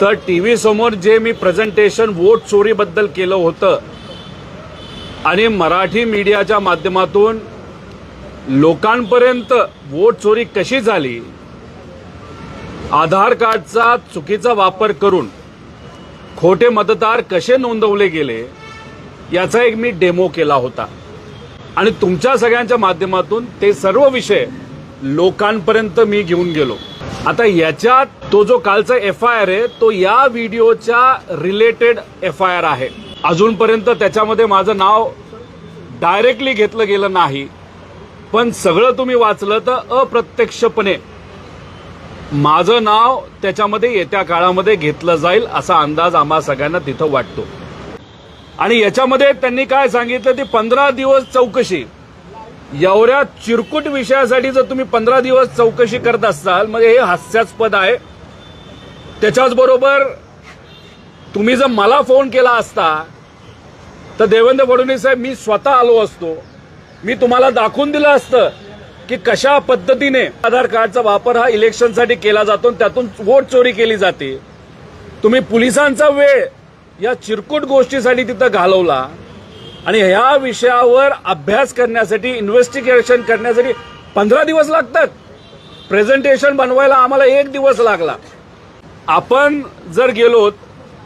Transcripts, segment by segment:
तर T V समोर जे मी प्रेझेंटेशन वोट चोरीबद्दल केलं होतं आणि मराठी मीडियाच्या माध्यमातून लोकांपर्यंत वोट चोरी कशी झाली आधार कार्डचा चुकीचा वापर करून खोटे मतदार कसे नोंदवले गेले याचा एक मी डेमो केला होता. आणि तुमच्या सगळ्यांच्या माध्यमातून ते सर्व विषय लोकांपर्यंत मी घेऊन गेलो. आता याच्यात तो जो कालचा एफ आय आर आहे तो या व्हिडिओच्या रिलेटेड एफ आय आर आहे. अजूनपर्यंत त्याच्यामध्ये माझं नाव डायरेक्टली घेतलं गेलं नाही. पण सगळं तुम्ही वाचलं तर अप्रत्यक्षपणे माझं नाव त्याच्यामध्ये येत्या काळामध्ये घेतलं जाईल असा अंदाज आम्हा सगळ्यांना तिथं वाटतो. आणि याच्यामध्ये त्यांनी काय सांगितलं ती पंधरा दिवस चौकशी. एवढ्या चिरकुट विषयासाठी जर तुम्ही पंधरा दिवस चौकशी करत असाल म्हणजे हे हास्यास्पद आहे. त्याच्याच बरोबर तुम्ही जर मला फोन केला असता तर देवेंद्र फडणवीस साहेब मी स्वतः आलो असतो. मी तुम्हाला दाखवून दिलं असतं की कशा पद्धतीने आधार कार्डचा वापर हा इलेक्शनसाठी केला जातो आणि त्यातून वोट चोरी केली जाते. तुम्ही पोलिसांचा वेळ या चिरकुट गोष्टीसाठी तिथं घालवला. आणि ह्या विषयावर अभ्यास करण्यासाठी इन्व्हेस्टिगेशन करण्यासाठी पंधरा दिवस लागतात. प्रेझेंटेशन बनवायला आम्हाला एक दिवस लागला. आपण जर गेलो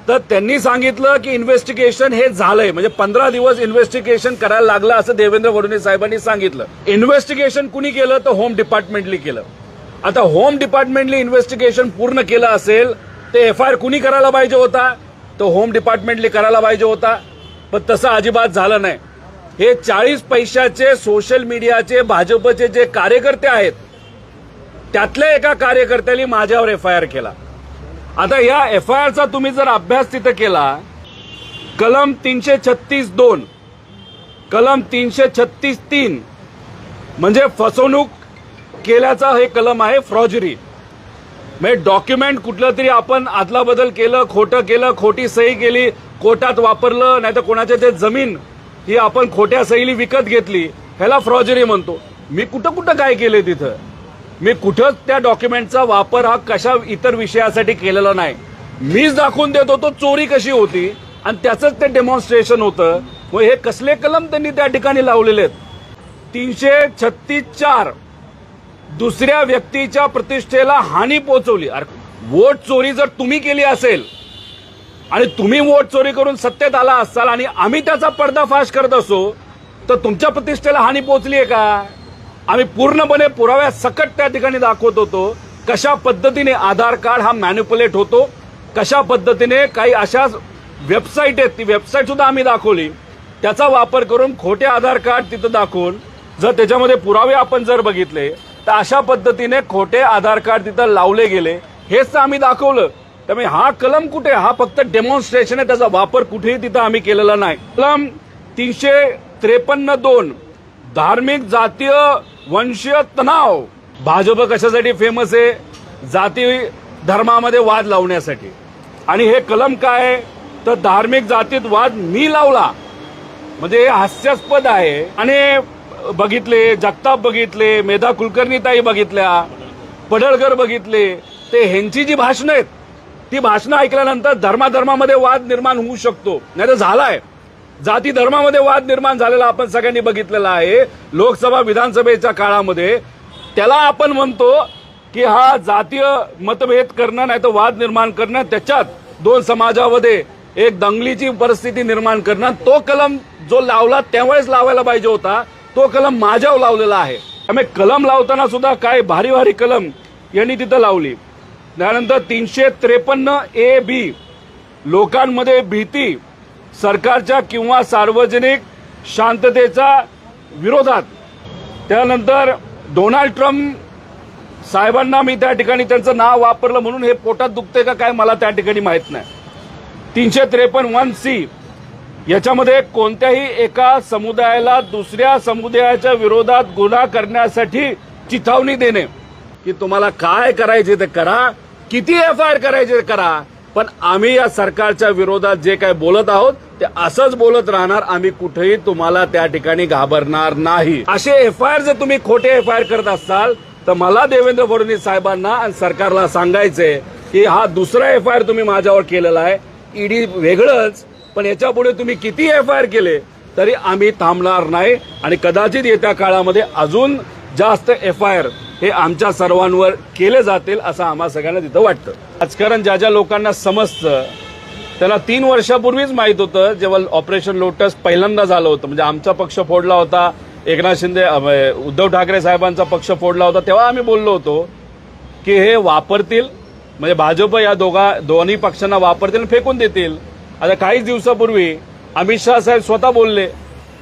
तर त्यांनी सांगितलं की इन्व्हेस्टिगेशन हे झालंय. म्हणजे पंधरा दिवस इन्व्हेस्टिगेशन करायला लागलं असं देवेंद्र फडणवीस साहेबांनी सांगितलं. इन्व्हेस्टिगेशन कुणी केलं? तर होम डिपार्टमेंटली केलं. आता होम डिपार्टमेंटली इन्व्हेस्टिगेशन पूर्ण केलं असेल ते एफ आय आर कुणी करायला पाहिजे होता? तो होम डिपार्टमेंटली करायला पाहिजे होता. पण तसं अजिबात झालं नाही. हे चाळीस पैशाचे सोशल मीडियाचे भाजपचे जे कार्यकर्ते आहेत त्यातल्या एका कार्यकर्त्याने माझ्यावर एफ आय आर केला. आता या एफ आय आरचा तुम्ही जर अभ्यास तिथं केला कलम तीनशे छत्तीस दोन कलम तीनशे छत्तीस तीन म्हणजे फसवणूक केल्याचा हे कलम आहे फ्रॉजरी म्हणजे डॉक्युमेंट कुठलं तरी आपण आदला बदल केलं खोटं केलं खोटी सही केली कोटात वापरलं नाही तर कोणाच्या ते जमीन ही आपण खोट्या सैली विकत घेतली ह्याला फ्रॉजरी म्हणतो. मी कुठं कुठं काय केले तिथं? मी कुठंच त्या डॉक्युमेंटचा वापर हा कशा इतर विषयासाठी केलेला नाही. मीच दाखवून देत होतो चोरी कशी होती आणि त्याचंच ते डेमॉन्स्ट्रेशन होतं. व हे कसले कलम त्यांनी त्या ठिकाणी लावलेले आहेत? तीनशे छत्तीस चार. दुसऱ्या व्यक्तीच्या प्रतिष्ठेला हानी पोहोचवली. अरे वोट चोरी जर तुम्ही केली असेल आणि तुम्ही वोट चोरी करून सत्तेत आला असाल आणि आम्ही त्याचा पडदाफाश करत असो तर तुमच्या प्रतिष्ठेला हानी पोहोचली आहे का? आम्ही पूर्णपणे पुराव्या सकट त्या ठिकाणी दाखवत होतो कशा पद्धतीने आधार कार्ड हा मॅन्युपुलेट होतो कशा पद्धतीने काही अशा वेबसाईट आहेत ती वेबसाईट सुद्धा आम्ही दाखवली. त्याचा वापर करून खोटे आधार कार्ड तिथं दाखवून जर त्याच्यामध्ये पुरावे आपण जर बघितले तर अशा पद्धतीने खोटे आधार कार्ड तिथं लावले गेले. हेच आम्ही दाखवलं. त्यामुळे हा कलम कुठे? हा फक्त डेमॉन्स्ट्रेशन आहे. त्याचा वापर कुठेही तिथं आम्ही केलेला नाही. कलम तीनशे त्रेपन्न दोन धार्मिक जातीय वंशीय तणाव. भाजप कशासाठी फेमस आहे? जाती धर्मामध्ये वाद लावण्यासाठी. आणि हे कलम काय तर धार्मिक जातीत वाद मी लावला. म्हणजे हे हास्यास्पद आहे. आणि बघितले जगताप बघितले मेधा कुलकर्णी ताई बघितल्या पडळकर बघितले ते ह्यांची जी भाषणं आहेत ती भाषणं ऐकल्यानंतर धर्माधर्मामध्ये वाद निर्माण होऊ शकतो. नाही तर झालाय. जाती धर्मामध्ये वाद निर्माण झालेला आपण सगळ्यांनी बघितलेला आहे. लोकसभा विधानसभेच्या काळामध्ये त्याला आपण म्हणतो की हा जातीय मतभेद करणं नाही तर वाद निर्माण करणं त्याच्यात दोन समाजामध्ये एक दंगलीची परिस्थिती निर्माण करणं तो कलम जो लावला त्यावेळेस लावायला पाहिजे होता तो कलम माझ्यावर लावलेला आहे. त्यामुळे कलम लावताना सुद्धा काय भारी भारी कलम यांनी तिथं लावली. त्यानंतर तीनशे त्रेपन्न ए बी लोकांमध्ये भीती सरकारच्या किंवा सार्वजनिक शांततेचा विरोधात. त्यानंतर डोनाल्ड ट्रम्प साहेबांना मी त्या ठिकाणी त्यांचं नाव वापरलं म्हणून हे पोटात दुखते का काय मला त्या ठिकाणी माहीत नाही. तीनशे त्रेपन्न वन सी याच्यामध्ये कोणत्याही एका समुदायाला दुसऱ्या समुदायाच्या विरोधात गुन्हा करण्यासाठी चिथावणी देणे. की तुम्हाला काय करायचे ते करा किती एफ आय आर करायचे करा. पण आम्ही या सरकारच्या विरोधात जे काय बोलत आहोत ते असंच बोलत राहणार आम्ही कुठेही तुम्हाला त्या ठिकाणी घाबरणार नाही. असे एफ आय आर जर तुम्ही खोटे एफ आय आर करत असाल तर मला देवेंद्र फडणवीस साहेबांना आणि सरकारला सांगायचंय की हा दुसरा एफ आय आर तुम्ही माझ्यावर केलेला आहे. ईडी वेगळंच पण याच्यापुढे तुम्ही किती एफ आय आर केले तरी आम्ही थांबणार नाही. आणि कदाचित येत्या काळामध्ये अजून जास्त एफ आय आर हे आमच्या सर्वांवर केले जातील असं आम्हा सगळ्यांना तिथं वाटतं. राजकारण ज्या ज्या लोकांना समजतं त्याला तीन वर्षापूर्वीच माहीत होतं जेव्हा ऑपरेशन लोटस पहिल्यांदा झालं होतं. म्हणजे आमचा पक्ष फोडला होता एकनाथ शिंदे उद्धव ठाकरे साहेबांचा पक्ष फोडला होता तेव्हा आम्ही बोललो होतो की हे वापरतील म्हणजे भाजप या दोघा दोन्ही पक्षांना वापरतील फेकून देतील. आता काहीच दिवसापूर्वी अमित शहा साहेब स्वतः बोलले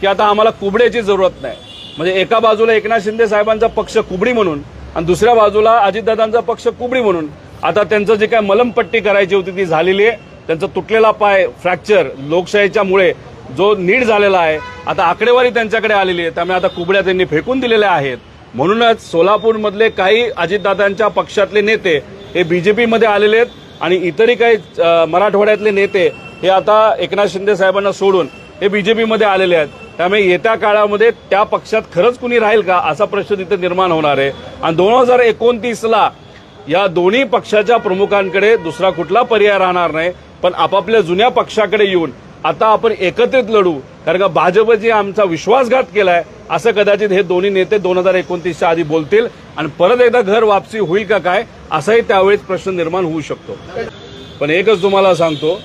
की आता आम्हाला कुबड्याची जरूरत नाही. म्हणजे एका बाजूला एकनाथ शिंदे साहेबांचा पक्ष कुबडी म्हणून आणि दुसऱ्या बाजूला अजितदादांचा पक्ष कुबडी म्हणून. आता त्यांचं जे काय मलमपट्टी करायची होती ती झालेली आहे. त्यांचा तुटलेला पाय फ्रॅक्चर लोकशाहीच्या मुळे जो नीट झालेला आहे आता आकडेवारी त्यांच्याकडे आलेली आहे. त्यामुळे आता कुबड्या त्यांनी फेकून दिलेल्या आहेत. म्हणूनच सोलापूरमधले काही अजितदादांच्या पक्षातले नेते हे बीजेपीमध्ये आलेले आहेत आणि इतरही काही मराठवाड्यातले नेते हे आता एकनाथ शिंदे साहेबांना सोडून हे बीजेपीमध्ये आलेले आहेत. त्यामुळे येत्या काळामध्ये त्या पक्षात खरंच कुणी राहील का असा प्रश्न तिथे निर्माण होणार आहे. आणि दोन हजार एकोणतीसला या दोन्ही पक्षाच्या प्रमुखांकडे दुसरा कुठला पर्याय राहणार नाही पण आपापल्या जुन्या पक्षाकडे येऊन आता आपण एकत्रित लढू कारण का भाजपची आमचा विश्वासघात केलाय असं कदाचित हे दोन्ही नेते दोन हजार एकोणतीसच्या आधी बोलतील आणि परत एकदा घर वापसी होईल का काय असाही त्यावेळेस प्रश्न निर्माण होऊ शकतो. पण एकच तुम्हाला सांगतो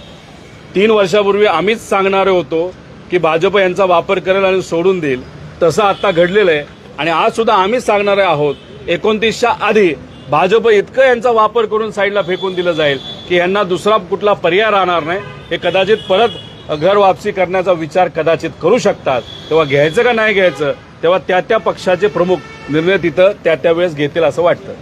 तीन वर्षापूर्वी आम्हीच सांगणारे होतो की भाजप यांचा वापर करेल आणि सोडून देईल. तसं आता घडलेलं आहे. आणि आज सुद्धा आम्हीच सांगणारे आहोत एकोणतीसच्या आधी भाजप इतकं यांचा वापर करून साईडला फेकून दिलं जाईल की यांना दुसरा कुठला पर्याय राहणार नाही. हे कदाचित परत घर वापसी करण्याचा विचार कदाचित करू शकतात. तेव्हा घ्यायचं का नाही घ्यायचं? तेव्हा त्या त्या पक्षाचे प्रमुख निर्णय तिथं त्या त्या वेळेस घेतील असं वाटतं.